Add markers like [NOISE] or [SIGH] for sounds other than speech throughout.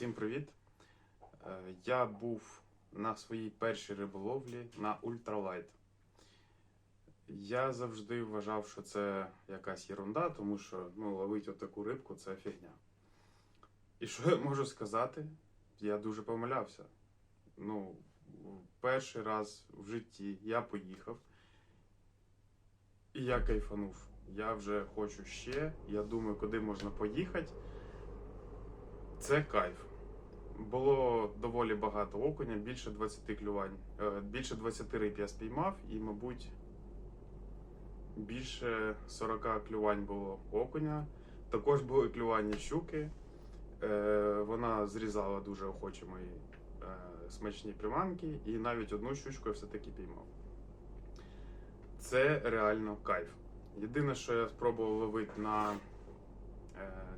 Всім привіт! Е, Я був на своїй першій риболовлі на ультралайт. Я завжди вважав, що це якась ерунда, тому що ну, ловити отаку рибку це фігня. І що я можу сказати? Я дуже помилявся. Ну, перший раз в житті я поїхав, і я кайфанув. Я вже хочу ще. Я думаю, куди можна поїхати. Це кайф. Було доволі багато окуня, більше 20 клювань. Е, Більше 20 риб я спіймав, і, мабуть, більше 40 клювань було окуня. Також були клювання щуки. Е, Вона зрізала дуже охоче мої е, смачні приманки, і навіть одну щучку я все-таки піймав. Це реально кайф. Єдине, що я спробував ловити на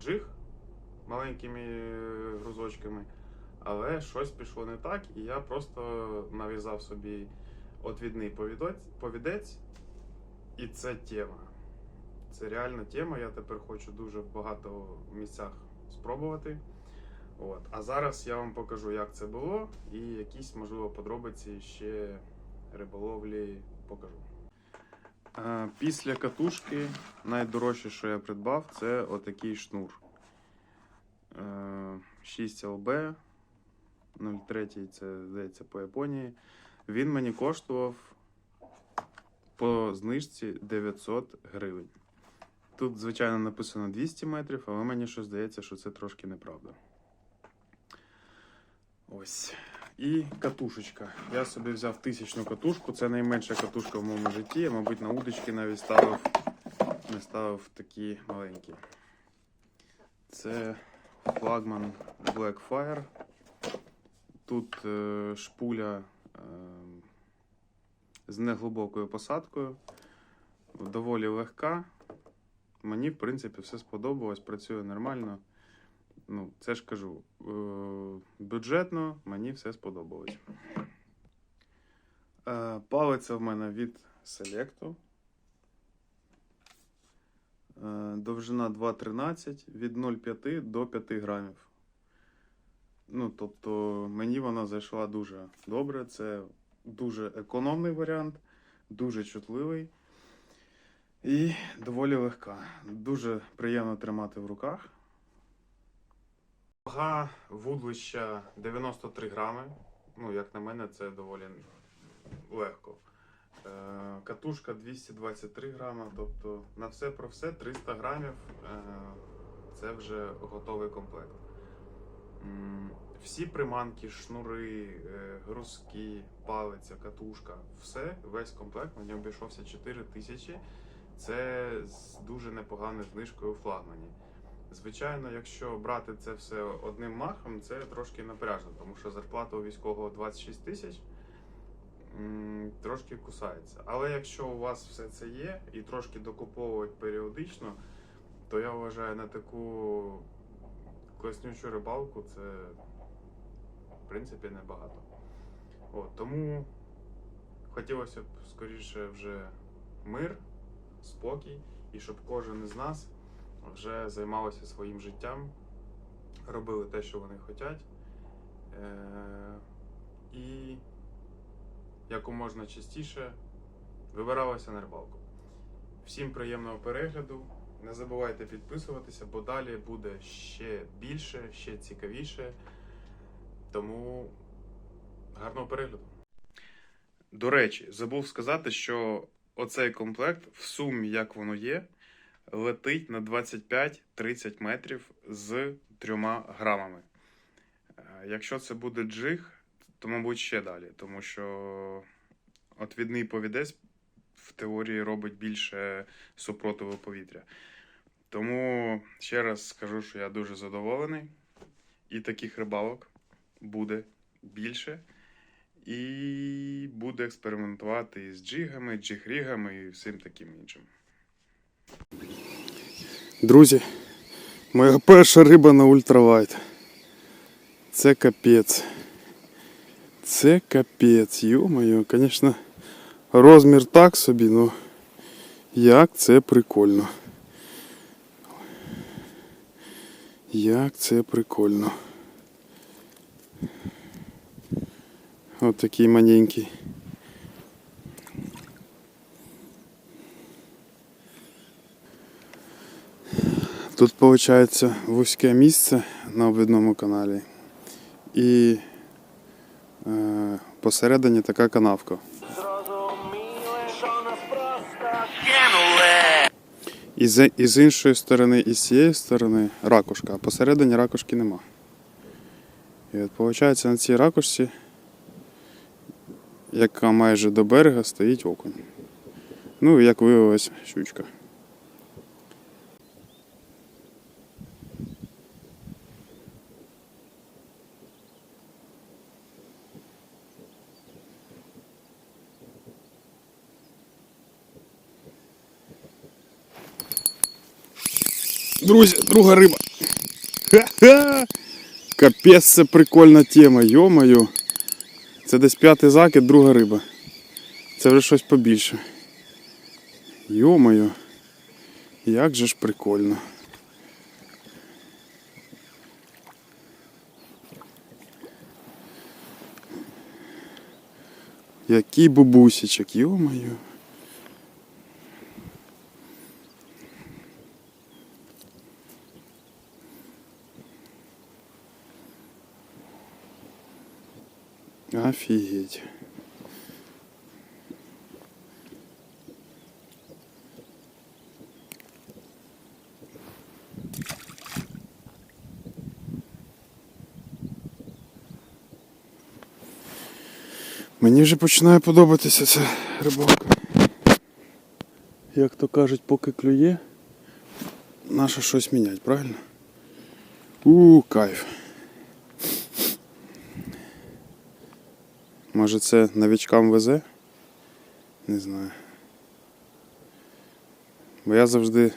джиг маленькими грузочками, але щось пішло не так, і я просто нав'язав собі отвідний повідець, і це тема. Це реальна тема. Я тепер хочу дуже в багато місцях спробувати. От. А зараз я вам покажу, як це було, і якісь, можливо, подробиці ще риболовлі покажу. Е, Після катушки найдорожче, що я придбав, це отакий шнур. Е, 6 ЛБ 03, це здається по Японії. Він мені коштував по знижці 900 гривень. Тут, звичайно, написано 200 метрів, але мені щось здається, що це трошки неправда. Ось. І катушечка. Я собі взяв тисячну катушку. Це найменша катушка в моєму житті. Я, мабуть, на удочки навіть ставив, не ставив такі маленькі. Це флагман Blackfire. Тут е, шпуля е, з неглибокою посадкою. Доволі легка. Мені, в принципі, все сподобалось, працює нормально. Ну, це ж кажу, е, бюджетно мені все сподобалось. Палиця в мене від. Е, Довжина 2,13 від 0,5 до 5 грамів. Ну, тобто, мені вона зайшла дуже добре. Це дуже економний варіант, дуже чутливий і доволі легка. Дуже приємно тримати в руках. Вага вудлища 93 грами. Ну, як на мене, це доволі легко. Е, Катушка 223 грама, тобто на все про все 300 грамів е, це вже готовий комплект. Всі приманки, шнури, е, грузки, палиця, катушка, все, весь комплект мені обійшовся 4 тисячі. Це з дуже непоганою знижкою у флагмані. Звичайно, якщо брати це все одним махом, це трошки напряжно, тому що зарплата у військового 26 тисяч трошки кусається. Але якщо у вас все це є і трошки докуповувати періодично, то я вважаю на таку класнючу рибалку це в принципі небагато. От, тому хотілося б скоріше вже мир, спокій, і щоб кожен із нас вже займалися своїм життям, робили те, що вони хочуть. Е- і якомога частіше вибиралися на рибалку. Всім приємного перегляду. Не забувайте підписуватися, бо далі буде ще більше, ще цікавіше. Тому гарного перегляду. До речі, забув сказати, що оцей комплект в сумі, як воно є, летить на 25-30 метрів з трьома грамами. Е, Якщо це буде джиг, то, мабуть, ще далі, тому що отвідний повідець в теорії робить більше супротиву повітря. Тому ще раз скажу, що я дуже задоволений. І таких рибалок буде більше. І буду експериментувати із джигами, джигрігами і всім таким іншим. Друзі, моя перша риба на ультралайт. Це капець. Це капець, йо-моє, звісно, розмір так собі, ну як це прикольно. Як це прикольно. От такий маленький. Тут виходить вузьке місце на обвідному каналі. І е, посередині така канавка. І з, і з іншої сторони, і з цієї сторони ракушка, а посередині ракушки нема. І от виходить на цій ракушці, яка майже до берега, стоїть окунь. Ну, як виявилось, щучка. Друзі, друга риба. Ха-ха! [LAUGHS] Капець, це прикольна тема, йо-моє. Це десь п'ятий закид, друга риба. Це вже щось побільше. Йо-моє. Як же ж прикольно. Який бабусічок, йо-моє. Офигеть. Мені вже починає подобатися ця рибалка. Як то кажуть, поки клює, наше щось міняти, правильно? У, кайф. Може це новичкам везе? Не знаю. Бо я завжди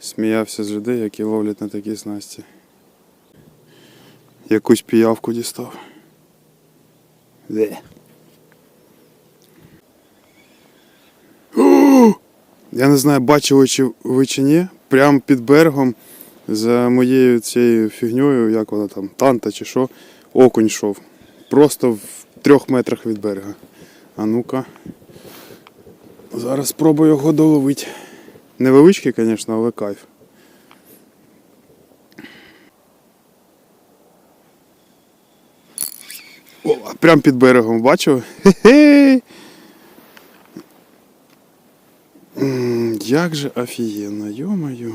сміявся з людей, які ловлять на такі снасті. Якусь піявку дістав. Де? [GASPS] Я не знаю, бачили чи ви чи ні. Прямо під берегом за моєю цією фігньою, як вона там, танта чи що, окунь йшов. Просто в трьох метрах від берега. А ну-ка. Зараз спробую його доловити. Невеличкий, звісно, але кайф. О, прям під берегом бачив? Хе-хе! Як же офігенно, йо-моє.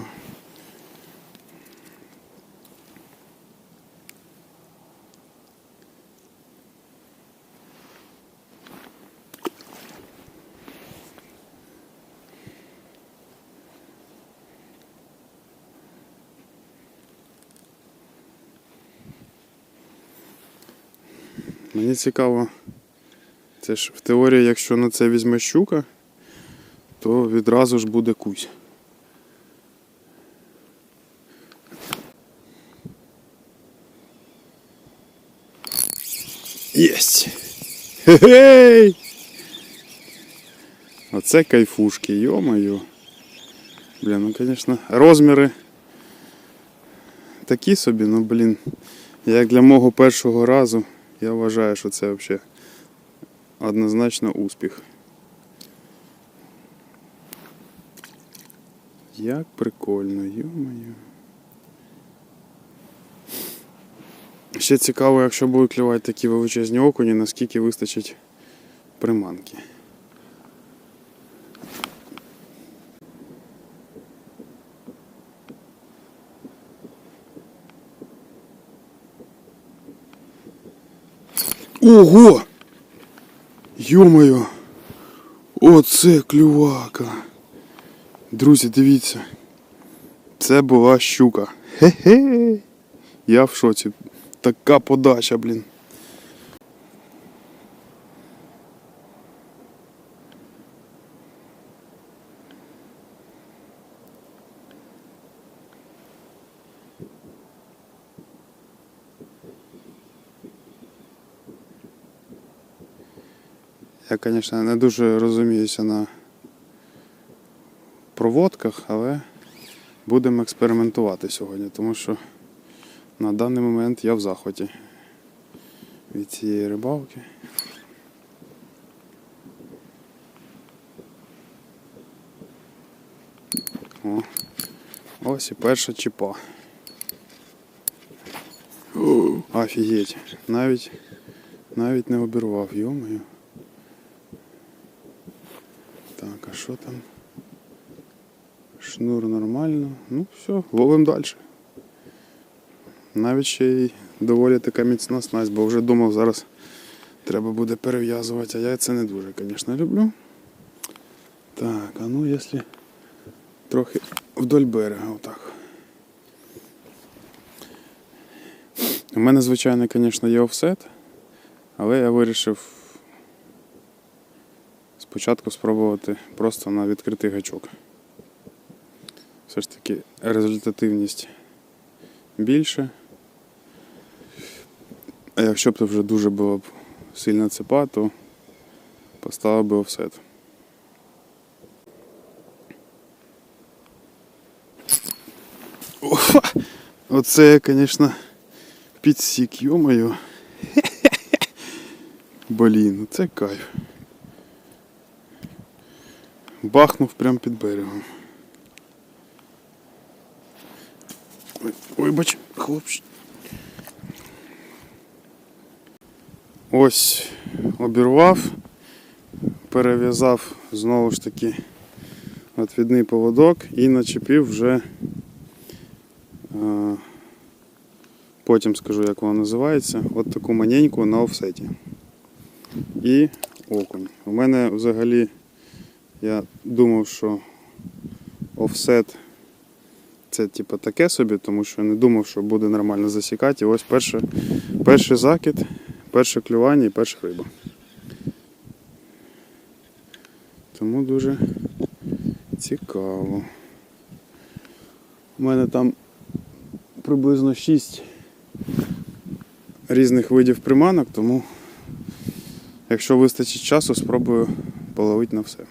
Мені цікаво, це ж в теорії, якщо на це візьме щука, то відразу ж буде кусь. Єсть! Хе-хей! Оце кайфушки, йо-моє. Блін, ну звісно, розміри такі собі, ну блін. Як для мого першого разу, я вважаю, що це взагалі однозначно успіх. Як прикольно, йо-моє. Ще цікаво, якщо будуть клювати такі величезні окуні, наскільки вистачить приманки. Ого! Йо-моє! Оце клювака! Друзі, дивіться. Це була щука. Хе-хе! Я в шоці. Така подача, блін. Я, звісно, не дуже розуміюся на проводках, але будемо експериментувати сьогодні, тому що на даний момент я в захваті від цієї рибалки. О, ось і перша чіпа. Офігеть. Навіть, навіть не обірвав, йомою. Так, а що там? Шнур нормально. Ну, все, ловимо далі. Навіть ще й доволі така міцна снасть, бо вже думав, зараз треба буде перев'язувати, а я це не дуже, звісно, люблю. Так, а ну якщо трохи вдоль берега, отак. У мене, звичайно, звісно, є офсет, але я вирішив спочатку спробувати просто на відкритий гачок. Все ж таки результативність більше. А якщо б це вже дуже було б сильна цепа, то поставив би офсет. Офа! Оце звісно, підсік, йомаю. [LAUGHS] Блін, це кайф. Бахнув прямо під берегом. Вибач, хлопчик. Ось обірвав, перев'язав знову ж таки отвідний поводок і начепив вже. е, Потім скажу, як вона називається. От таку маненьку на офсеті. І окунь. У мене взагалі я думав, що офсет це типу таке собі, тому що не думав, що буде нормально засікати. І ось перше, перший закид, перше клювання і перша риба. Тому дуже цікаво. У мене там приблизно 6 різних видів приманок, тому якщо вистачить часу, спробую половити на все.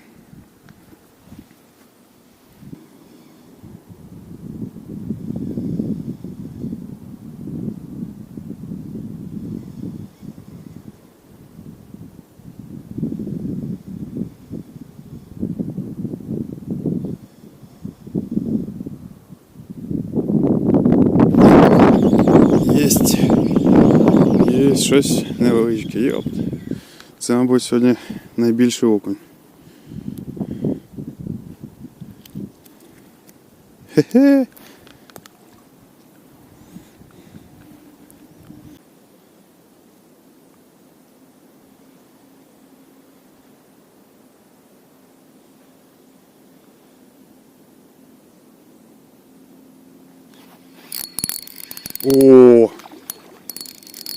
Єсть. Є щось невеличке. Йоп. Це, мабуть, сьогодні найбільший окунь. Хе-хе. О!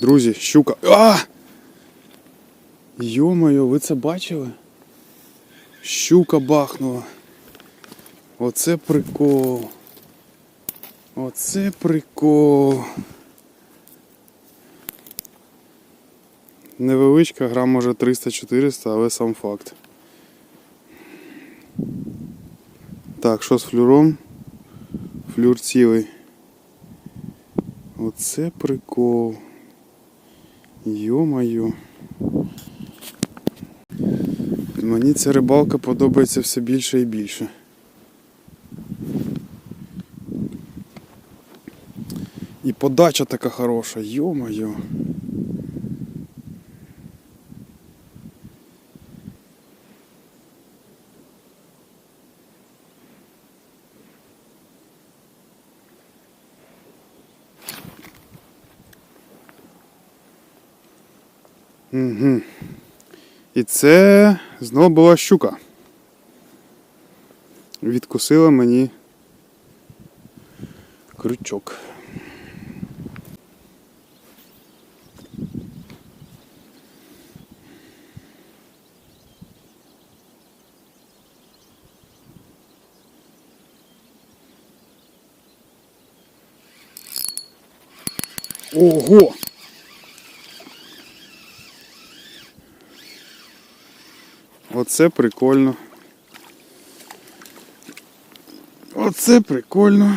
Друзі, щука. А! Йо-моє, ви це бачили? Щука бахнула. Оце прикол. Оце прикол. Невеличка, грам може 300-400, але сам факт. Так, що з флюром? Флюр цілий. Оце прикол. Йо-моє. Мені ця рибалка подобається все більше і більше. І подача така хороша, йо-моє. Угу. І це знову була щука. Відкусила мені крючок. Ого! Оце прикольно. Оце прикольно.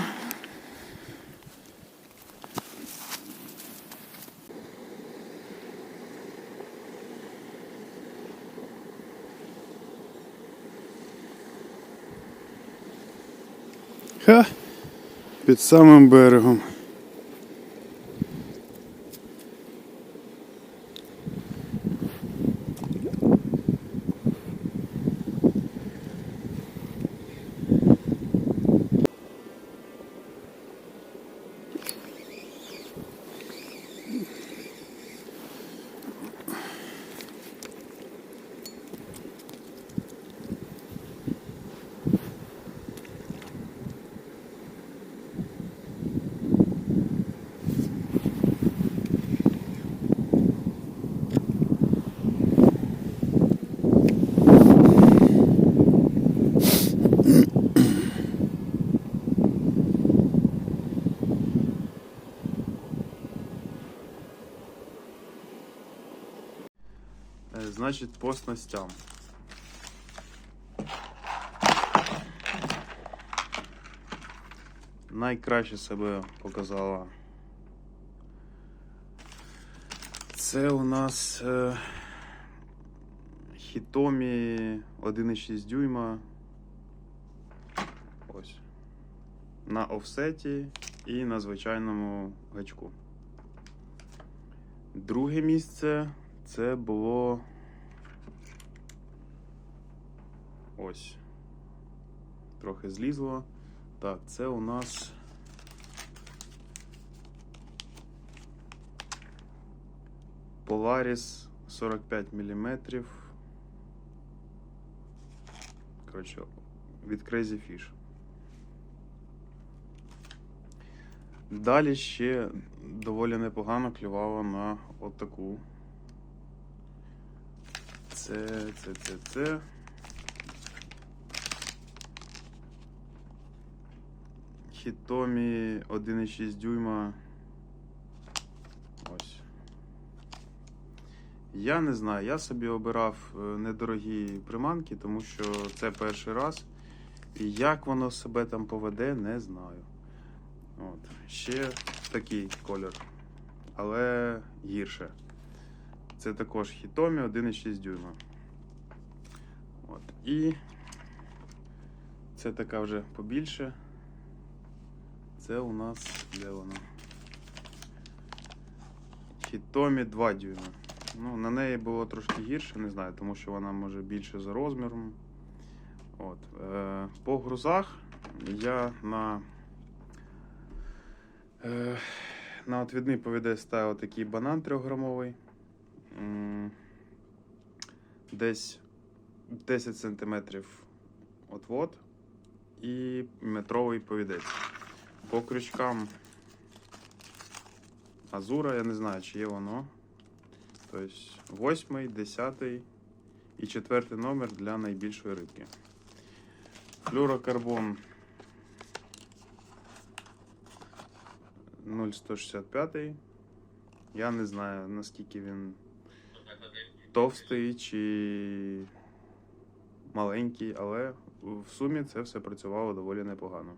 Ха, під самим берегом. Значить, по снастям. Найкраще себе показала. Це у нас е, Hitomi 1,6 дюйма. Ось. На офсеті і на звичайному гачку. Друге місце це було. Ось. Трохи злізло. Так, це у нас. Polaris 45 мм. Коротше, від Crazy Fish. Далі ще доволі непогано клювало на отаку. Це, це, це, це. Хітомі 1,6 дюйма. Ось. Я не знаю, я собі обирав е, недорогі приманки, тому що це перший раз. І як воно себе там поведе, не знаю. От. Ще такий колір, але гірше. Це також Hitomi 1,6 дюйма. От. І це така вже побільше. Це у нас де воно? Hitomi 2 дюйма. Ну, на неї було трошки гірше, не знаю, тому що вона може більше за розміром. От. Е, по грузах я на Е, На отвідний повідець ставив такий банан 3-грамовий. Десь 10 см отвод і метровий повідець. По крючкам Азура, я не знаю, чи є воно. Тобто 8, 10 і 4 номер для найбільшої рибки. Флюрокарбон 0,165. Я не знаю, наскільки він товстий чи маленький, але в сумі це все працювало доволі непогано.